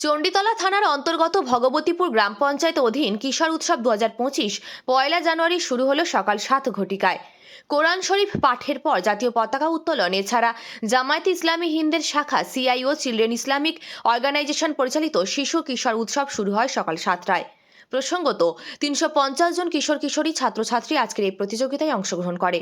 চণ্ডীতলা থানার অন্তর্গত ভগবতীপুর গ্রাম পঞ্চায়েত অধীন কিশোর উৎসব দু হাজার পঁচিশ, পয়লা জানুয়ারি শুরু হলো সকাল সাত ঘটিকায়। কোরআন শরীফ পাঠের পর জাতীয় পতাকা উত্তোলন। এছাড়া জামায়াত ইসলামী হিন্দের শাখা, সিআইও, চিলড্রেন ইসলামিক অর্গানাইজেশন পরিচালিত শিশু কিশোর উৎসব শুরু হয় সকাল সাতটায়। প্রসঙ্গত, তিনশো পঞ্চাশ জন কিশোর কিশোরী ছাত্রছাত্রী আজকের এই প্রতিযোগিতায় অংশগ্রহণ করে।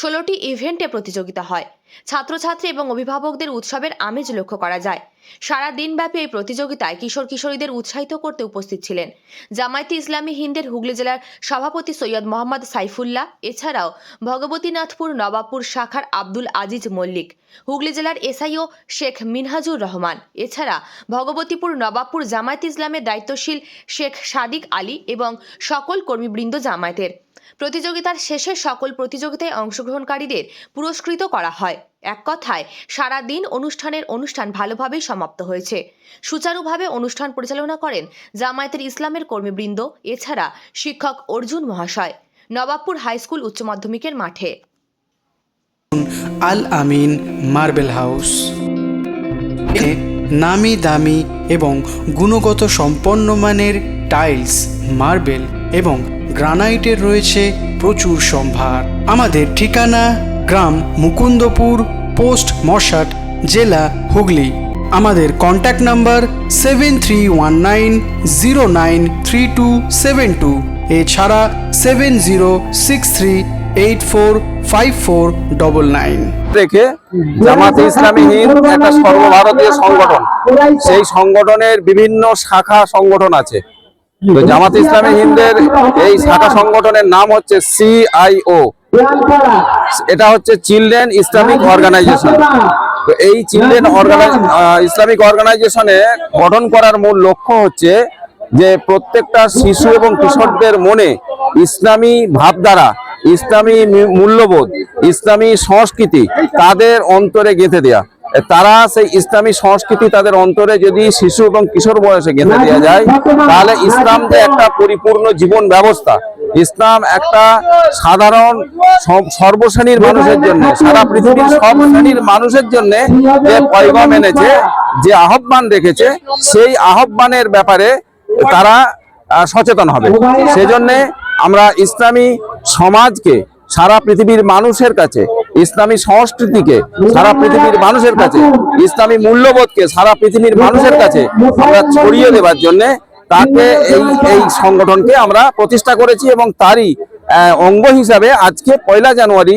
ষোলোটি ইভেন্টে প্রতিযোগিতা হয়। ছাত্রছাত্রী এবং অভিভাবকদের উৎসবের আমেজ লক্ষ্য করা যায়। সারা দিনব্যাপী এই প্রতিযোগিতায় কিশোর কিশোরীদের উৎসাহিত করতে উপস্থিত ছিলেন। জামায়াতে ইসলামী হিন্দের হুগলি জেলার সভাপতি সৈয়দ মোহাম্মদ সাইফুল্লাহ, এছাড়াও ভগবতীনাথপুর নবাবপুর শাখার আব্দুল আজিজ মল্লিক, হুগলি জেলার এসআইও শেখ মিনহাজুর রহমান, এছাড়া ভগবতীপুর নবাবপুর জামায়াত ইসলামের দায়িত্বশীল শেখ সাদিক আলী এবং সকল কর্মীবৃন্দ জামায়াতের। প্রতিযোগিতার শেষে সকল প্রতিযোগিতায় অংশগ্রহণকারীদের পুরস্কৃত করা হয়। এক কথায় সারা দিন অনুষ্ঠানের অনুষ্ঠান ভালোভাবেই সমাপ্ত হয়েছে। সুচারুভাবে অনুষ্ঠান পরিচালনা করেন জামায়াতের ইসলামের কর্মীবৃন্দ, এছাড়া শিক্ষক অর্জুন মহাশয়। নবাবপুর হাইস্কুল উচ্চ মাধ্যমিকের মাঠে। Al Amin marble house. নামি দামি এবং গুণগত সম্পন্ন মানের টাইলস, মার্বেল এবং গ্রানাইটের রয়েছে প্রচুর সম্ভার। আমাদের ঠিকানা গ্রাম মুকুন্দপুর, পোস্ট মশাট, জেলা হুগলি। আমাদের contact number seven three one nine zero nine three two seven two. এছাড়া seven zero six three eight four five four double nine. দেখে জামাতে ইসলামী হিন্দ একটা সর্বভারতীয় সংগঠন। সেই সংগঠনের বিভিন্ন শাখা সংগঠন আছে। তো জামাতে ইসলামী হিন্দের এই শাখা সংগঠনের নাম হচ্ছে সিআইও এটা হচ্ছে চিলড্রেন ইসলামিক অর্গানাইজেশন। তো এই চিলড্রেন ইসলামিক অর্গানাইজেশনে গঠন করার মূল লক্ষ্য হচ্ছে যে প্রত্যেকটা শিশু এবং কিশোরদের মনে ইসলামী ভাবধারা ইসলামী মূল্যবোধ ইসলামী সংস্কৃতি তাদের অন্তরে গেঁথে দেয়া। তারা সেই ইসলামী সংস্কৃতি তাদের অন্তরে যদি শিশু এবং কিশোর বয়সে গেঁথে দেওয়া যায়, তাহলে ইসলাম যে একটা পরিপূর্ণ জীবন ব্যবস্থা, ইসলাম একটা সাধারণ সর্বশ্রেণীর মানুষের জন্য, সারা পৃথিবীর সব শ্রেণির মানুষের জন্য যে পয়গম এনেছে, যে আহ্বান রেখেছে, সেই আহ্বানের ব্যাপারে তারা সচেতন হবে। সেজন্য আমরা ইসলামী সমাজকে সারা পৃথিবীর মানুষের কাছে ইসলামী সংস্কৃতিকে সারা পৃথিবীর মানুষের কাছে, ইসলামী মূল্যবোধকে সারা পৃথিবীর মানুষের কাছে আমরা ছড়িয়ে দেওয়ার জন্য তাকে এই এই সংগঠনকে আমরা প্রতিষ্ঠা করেছি এবং তারই অঙ্গ হিসাবে আজকে পয়লা জানুয়ারি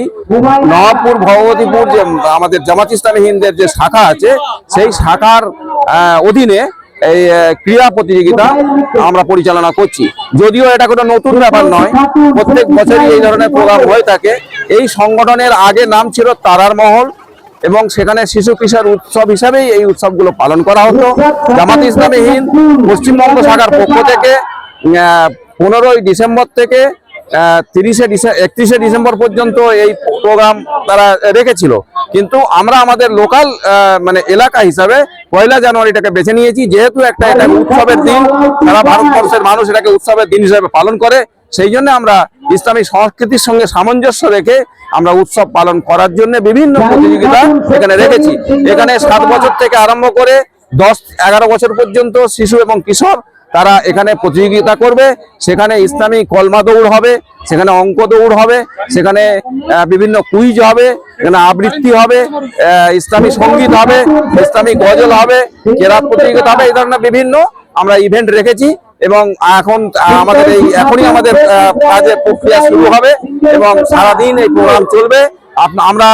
নবাবপুর ভগবতীপুর যে আমাদের জামাত ইসলামী হিন্দের যে শাখা আছে, সেই শাখার অধীনে এই ক্রীড়া প্রতিযোগিতা আমরা পরিচালনা করছি। যদিও এটা কোনো নতুন ব্যাপার নয়, প্রত্যেক বছরই এই ধরনের প্রোগ্রাম হয়ে থাকে। এই সংগঠনের আগে নাম ছিল তারার মহল এবং সেখানে শিশু কিশোর উৎসব হিসাবেই এই উৎসবগুলো পালন করা হতো। জামাত ইসলামী হিন্দ পশ্চিমবঙ্গ শাখার পক্ষ থেকে পনেরোই ডিসেম্বর থেকে তিরিশে ডিসে, একত্রিশে ডিসেম্বর পর্যন্ত এই প্রোগ্রাম তারা রেখেছিল। কিন্তু আমরা আমাদের লোকাল মানে এলাকা হিসাবে পয়লা জানুয়ারিটাকে বেছে নিয়েছি। যেহেতু একটা এটা উৎসবের দিন, সারা ভারতবর্ষের মানুষ এটাকে উৎসবের দিন হিসেবে পালন করে, সেই জন্য আমরা ইসলামী সংস্কৃতির সঙ্গে সামঞ্জস্য রেখে আমরা উৎসব পালন করার জন্য বিভিন্ন প্রতিযোগিতা এখানে রেখেছি। এখানে সাত বছর থেকে আরম্ভ করে দশ, এগারো বছর পর্যন্ত শিশু এবং কিশোর তারা এখানে প্রতিযোগিতা করবে, সেখানে ইসলামী কলমা দৌড় হবে, সেখানে অঙ্ক দৌড় হবে, সেখানে বিভিন্ন কুইজ হবে এখানে আবৃত্তি হবে ইসলামী সংগীত হবে, ইসলামী গজল হবে কেরাত প্রতিযোগিতা হবে, এই ধরনের বিভিন্ন আমরা ইভেন্ট রেখেছি এবং এখন আমাদের এই, এখনই আমাদের কাজের প্রক্রিয়া শুরু হবে এবং সারাদিন এই প্রোগ্রাম চলবে। আমরা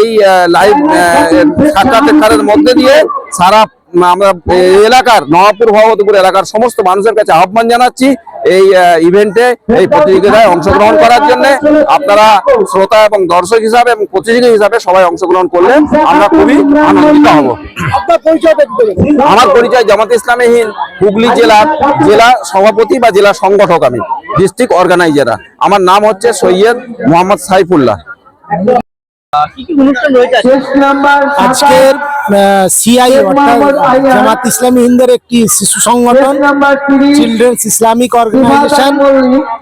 এই লাইভ সাক্ষাৎকারের মধ্যে দিয়ে সারা আমরা এলাকার নবাবপুর ভগবতীপুর এলাকার সমস্ত মানুষের কাছে আহ্বান জানাচ্ছি এই ইভেন্টে এই প্রতিযোগিতায় অংশগ্রহণ করার জন্য। আপনারা শ্রোতা এবং দর্শক হিসাবে এবং প্রতিযোগী হিসাবে সবাই অংশগ্রহণ করলে আমরা খুবই আনন্দিত হব। আমার পরিচয় জামাত ইসলামী হিন্দ হুগলি জেলার জেলা সভাপতি বা জেলা সংগঠক আমি ডিস্ট্রিক্ট অর্গানাইজার আমার নাম হচ্ছে সৈয়দ মোহাম্মদ সাইফুল্লাহ। আজকের সিআই জামাত ইসলামী হিন্দের একটি শিশু সংগঠন children's Islamic organisation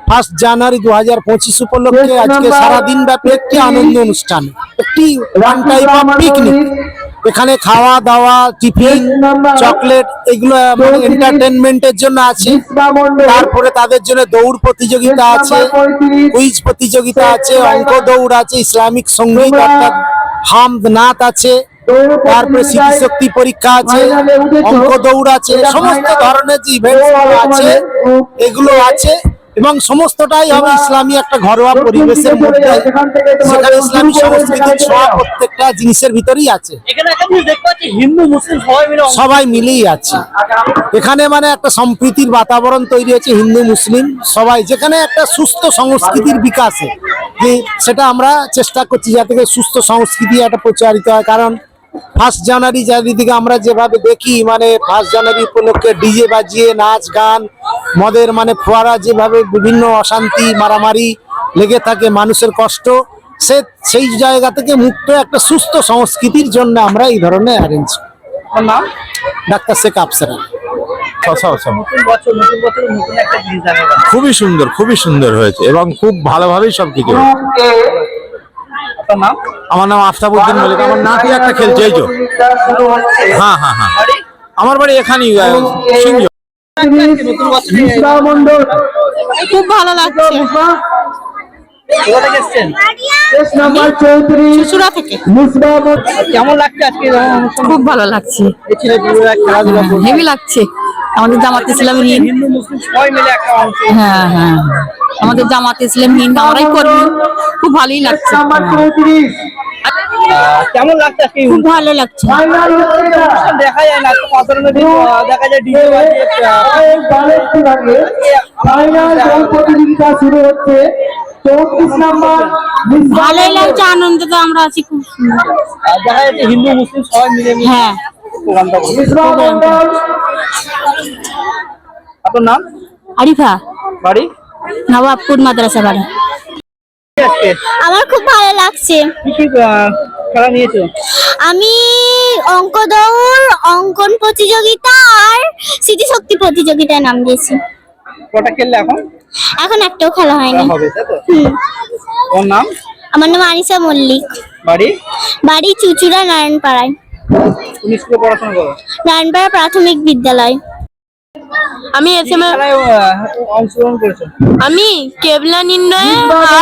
first January দু হাজার পঁচিশ উপলক্ষে আজকে সারাদিন ব্যাপী একটি আনন্দ অনুষ্ঠান একটি ওয়ান টাইপ অফ পিকনিক এখানে খাওয়া দাওয়া টিফিন চকলেট এগুলো মানে এন্টারটেনমেন্টের জন্য আছে। তারপরে তাদের জন্য দৌড় প্রতিযোগিতা আছে কুইজ প্রতিযোগিতা আছে অঙ্ক দৌড় আছে ইসলামিক সংগীত অর্থাৎ হামদ নাত আছে। তারপরে স্মৃতিশক্তি পরীক্ষা আছে অঙ্ক দৌড় আছে সমস্ত ধরনের যে ইভেন্টস আছে এগুলো আছে এবং সমস্তটাই হবে ইসলামী একটা ঘরোয়া পরিবেশের মধ্যে। সেখানে ইসলামী সংস্কৃতির ছোঁয়া প্রত্যেকটা জিনিসের ভিতরেই আছে। হিন্দু মুসলিম সবাই মিলে সবাই মিলেই আছে। এখানে মানে একটা সম্প্রীতির বাতাবরণ তৈরি হয়েছে হিন্দু মুসলিম সবাই যেখানে একটা সুস্থ সংস্কৃতির বিকাশে যে সেটা আমরা চেষ্টা করছি যাতে সুস্থ সংস্কৃতি একটা প্রচারিত হয় কারণ ফার্স্ট জানুয়ারি চারিদিকে আমরা যেভাবে দেখি মানে ফার্স্ট জানুয়ারি উপলক্ষে ডিজে বাজিয়ে নাচ গান মদের মানে ফোয়ারা যেভাবে বিভিন্ন অশান্তি মারামারি লেগে থাকে মানুষের কষ্ট সে সেই জায়গা থেকে মুক্ত একটা সুস্থ সংস্কৃতির জন্য আমরা এই ধরনের অ্যারেঞ্জ নাম? ডাক্তার শেখ আফসারা নতুন বছর নতুন বছর নতুন একটা জিনিস দেখা গেল খুবই সুন্দর খুবই সুন্দর হয়েছে এবং খুব ভালোভাবেই সবকিছু হয়েছে। আপনার নাম? আমার নাম আফতাবুদ্দিন মল্লিক। আমার নাতি একটা খেলছে এই তো হ্যাঁ হ্যাঁ হ্যাঁ। আমার বাড়ি এখানেই সিংহ। খুব ভালো লাগছে। কেমন লাগছে আজকে খুব ভালো লাগছে। এই ছেলেপুলেরা খেলাধুলা করছে। হেভি লাগছে। আমাদের জামাত ইসলাম হিন্দু। মুসলিম সবাই মিলে একটা হ্যাঁ হ্যাঁ আমাদের জামাত ইসলাম হিন্দ আমরাই কর্মী খুব ভালোই লাগছে। কেমন লাগছে খুব ভালো লাগছে। দেখা যায় না আজকে কত রকমের দিন, আহ, দেখা যায়। ডিজে ভালোই লাগছে আনন্দ তো আমরা আছি খুব। দেখা যাচ্ছে হিন্দু মুসলিম সবাই মিলে মিলে হ্যাঁ। প্রোগ্রামটা আপনার নাম? আরিফা। বাড়ি? নবাবপুর মাদ্রাসা বাড়ি। আমার খুব ভালো লাগছে। খেলা নিয়েছো? আমি অঙ্ক দৌড় অঙ্কন প্রতিযোগিতা আর স্মৃতিশক্তি প্রতিযোগিতায় নাম দিয়েছি। কটা খেললে এখন? এখন একটাও খেলা হয়নি। হবে তাই তো? ওর নাম? আমার নাম আনিসা মল্লিক। বাড়ি? বাড়ি চুচুড়া নারায়ণপাড়ায়। তুমি স্কুলে পড়াশোনা করো? নারায়ণপাড়া প্রাথমিক বিদ্যালয়। আমি এস এম খেলায় আহ, অংশগ্রহণ করেছ? আমি কেবলা নির্ণয়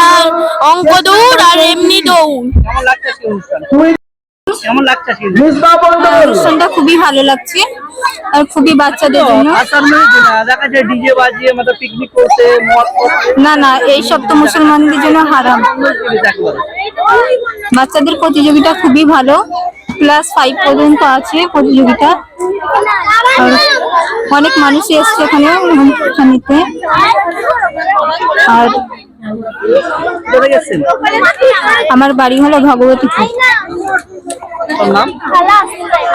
আর অঙ্ক দৌড় আর এমনি দৌড়। কেমন লাগছে অনুষ্ঠান? কেমন লাগছে অনুষ্ঠানটা খুবই ভালো লাগছে আর খুবই বাচ্চাদের জন্য। না, ডিজে বাজিয়ে মতো পিকনিক করতে না না এইসব তো মুসলমানদের জন্য হারাম। বাচ্চাদের প্রতিযোগিতা খুবই ভালো। ক্লাস ফাইভ পর্যন্ত আছে প্রতিযোগিতা। অনেক মানুষ এসছে এখানে অনুষ্ঠানিতে আর আমার বাড়ি হলো ভগবতীপুর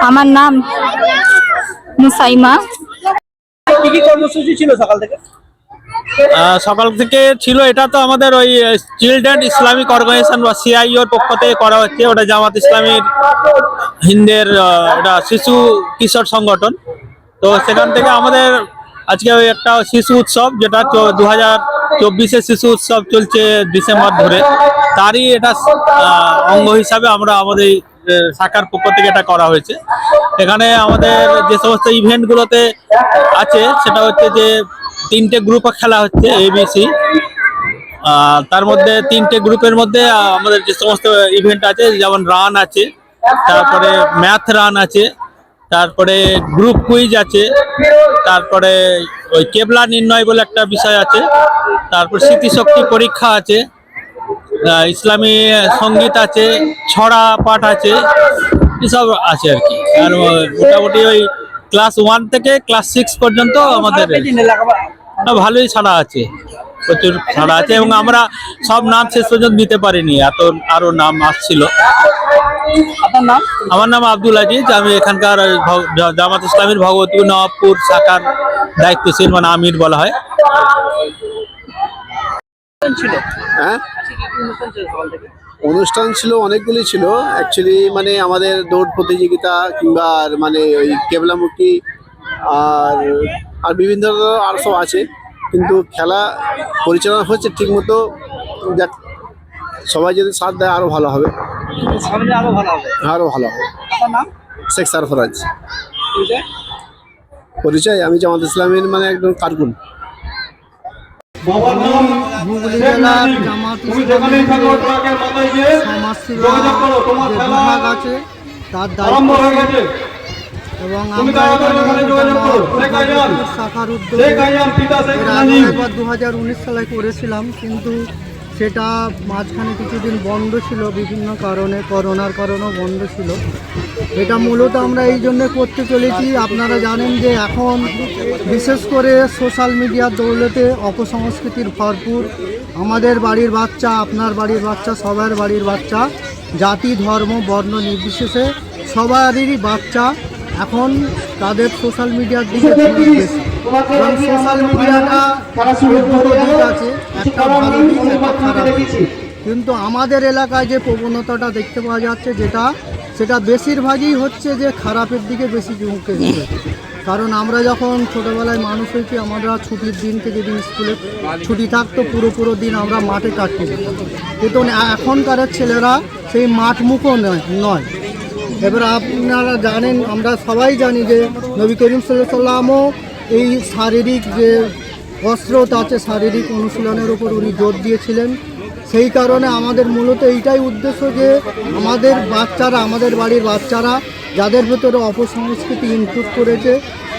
আমার নাম মুসাইমা। কি কি কর্মসূচি ছিল সকাল থেকে? আহ, সকাল থেকে ছিল এটা তো আমাদের ওই চিলড্রেন ইসলামিক অর্গানাইজেশন বা সিআইওর পক্ষ থেকে করা হচ্ছে। ওটা জামাত ইসলামের হিন্দের এটা শিশু কিশোর সংগঠন। তো সেখান থেকে আমাদের আজকে ওই একটা শিশু উৎসব, যেটা দু হাজার চব্বিশে শিশু উৎসব চলছে ডিসেম্বর ধরে। তারই এটা অঙ্গ হিসাবে আমরা আমাদের শাখার পক্ষ থেকে এটা করা হয়েছে। এখানে আমাদের যে সমস্ত ইভেন্টগুলোতে আছে, সেটা হচ্ছে যে তিনটে গ্রুপে খেলা হচ্ছে এবিসি তার মধ্যে তিনটে গ্রুপের মধ্যে আমাদের যে সমস্ত ইভেন্ট আছে, যেমন রান আছে তারপরে ম্যাথ রান আছে, তারপরে গ্রুপ কুইজ আছে, তারপরে ওই কেবলা নির্ণয় বলে একটা বিষয় আছে, তারপর স্মৃতিশক্তি পরীক্ষা আছে ইসলামী সংগীত আছে, ছড়া পাঠ আছে, এসব আছে আর কি। আর মোটামুটি ওই ক্লাস ওয়ান থেকে ক্লাস সিক্স পর্যন্ত আমাদের ভালোই ছাড়া আছে, প্রচুর ছাড়া আছে এবং আমরা সব নাম শেষ পর্যন্ত দিতে পারিনি, এত আরও নাম আসছিল। আপনার নাম? আমার নাম আব্দুল আজিজ। আমি এখানকার জামাত ইসলামীর ভগবতী নবাবপুর শাখার দায়িত্বশীল মানে আমির বলা হয়। হ্যাঁ? অনুষ্ঠান ছিল ছিল অনেকগুলি ছিল। অ্যাকচুয়ালি মানে আমাদের দৌড় প্রতিযোগিতা কিংবা আর মানে ওই কেবলামুখী আর আর বিভিন্ন ধরনের আর সব আছে। কিন্তু খেলা পরিচালনা হচ্ছে ঠিকমতো দেখ সবাই যদি সাথ দেয় আরও ভালো হবে। সামনে আরও ভালো হবে। আরও ভালো হবে। নাম? শেখ সারফরাজ। পরিচয়? আমি জামাত ইসলামের মানে একজন কার্কুন। হুগলি জেলার জামাত ইসলামের সমাজসেবা যে বিভাগ আছে তার দায়িত্ব এবং আমরা শাখার উদ্যোগে দু হাজার উনিশ সালে করেছিলাম কিন্তু সেটা মাঝখানে কিছুদিন বন্ধ ছিল বিভিন্ন কারণে করোনার কারণেও বন্ধ ছিল। এটা মূলত আমরা এই জন্য করতে চলেছি। আপনারা জানেন যে এখন বিশেষ করে সোশ্যাল মিডিয়ার দৌলতে অপসংস্কৃতির ভরপুর। আমাদের বাড়ির বাচ্চা আপনার বাড়ির বাচ্চা সবার বাড়ির বাচ্চা জাতি ধর্ম বর্ণ নির্বিশেষে সবারই বাচ্চা। এখন তাদের সোশ্যাল মিডিয়ার দিকে ঝোঁক বেশি এবং সোশ্যাল মিডিয়াটা আছে একটা ভালো দিক একটা খারাপ। কিন্তু আমাদের এলাকায় যে প্রবণতাটা দেখতে পাওয়া যাচ্ছে যেটা সেটা বেশিরভাগই হচ্ছে যে খারাপের দিকে বেশি ঝুঁকে কারণ আমরা যখন ছোটোবেলায় মানুষ হয়েছি আমরা ছুটির দিনকে যদি স্কুলে ছুটি থাকতো পুরো পুরো দিন আমরা মাঠে কাটতে কিন্তু এখনকার ছেলেরা সেই মাঠমুখও নয় নয়। এবার আপনারা জানেন আমরা সবাই জানি যে নবী করিম সাল্লামও এই শারীরিক যে কসরত আছে শারীরিক অনুশীলনের উপর উনি জোর দিয়েছিলেন। সেই কারণে আমাদের মূলত এইটাই উদ্দেশ্য যে আমাদের বাচ্চারা, আমাদের বাড়ির বাচ্চারা যাদের ভেতরে অপসংস্কৃতি ইনক্লুড করেছে,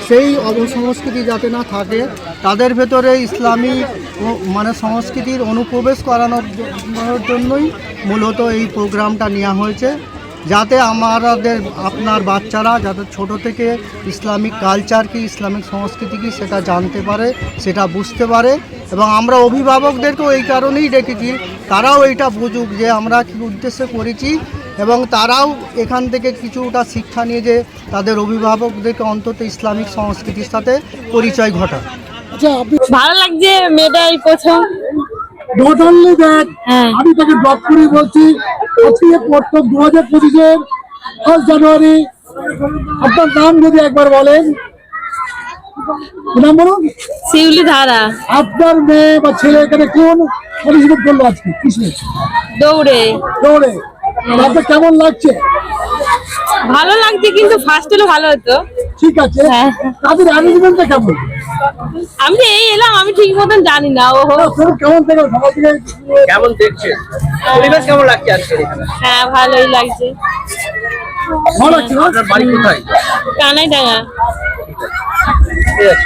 সেই অপসংস্কৃতি যাতে না থাকে, তাদের ভেতরে ইসলামী মানে সংস্কৃতির অনুপ্রবেশ করানোর জন্যই মূলত এই প্রোগ্রামটা নেওয়া হয়েছে। যাতে আমাদের আপনার বাচ্চারা যাতে ছোট থেকে ইসলামিক কালচার কি ইসলামিক সংস্কৃতি কি সেটা জানতে পারে সেটা বুঝতে পারে। এবং আমরা অভিভাবকদেরকেও এই কারণেই ডেকেছি তারাও এইটা বুঝুক যে আমরা কি উদ্দেশ্যে করেছি এবং তারাও এখান থেকে কিছুটা শিক্ষা নিয়ে যে তাদের অভিভাবকদেরকে অন্তত ইসলামিক সংস্কৃতির সাথে পরিচয় ঘটায় ভালো লাগছে মেয়েটা এই প্রথম। নট অনলি দ্যাট হ্যাঁ। আমি তাকে ড্রপ করে বলছি আজকে প্রথম দু হাজার পঁচিশের ফার্স্ট জানুয়ারি। আপনার নাম যদি একবার বলেন। নাম বলুন? শিউলি ধারা। আপনার মেয়ে বা ছেলে এখানে কোন পার্টিসিপেট করল আজকে? কিসে? দৌড়ে। দৌড়ে। আপনার কেমন লাগছে? ভালো লাগছে কিন্তু ফার্স্ট হলে ভালো হতো। ঠিক আছে? হ্যাঁ। তাদের অ্যারেঞ্জমেন্টটা কেমন? আমি এই এলাম আমি ঠিক মতন জানি না ও কেমন থেকে সকাল থেকে কেমন দেখছে? পরিবেশ কেমন লাগছে আজকে? হ্যাঁ ভালোই লাগছে। ভালো লাগছে? বাড়ি কোথায়? কানাই ডাঙা ঠিক আছে।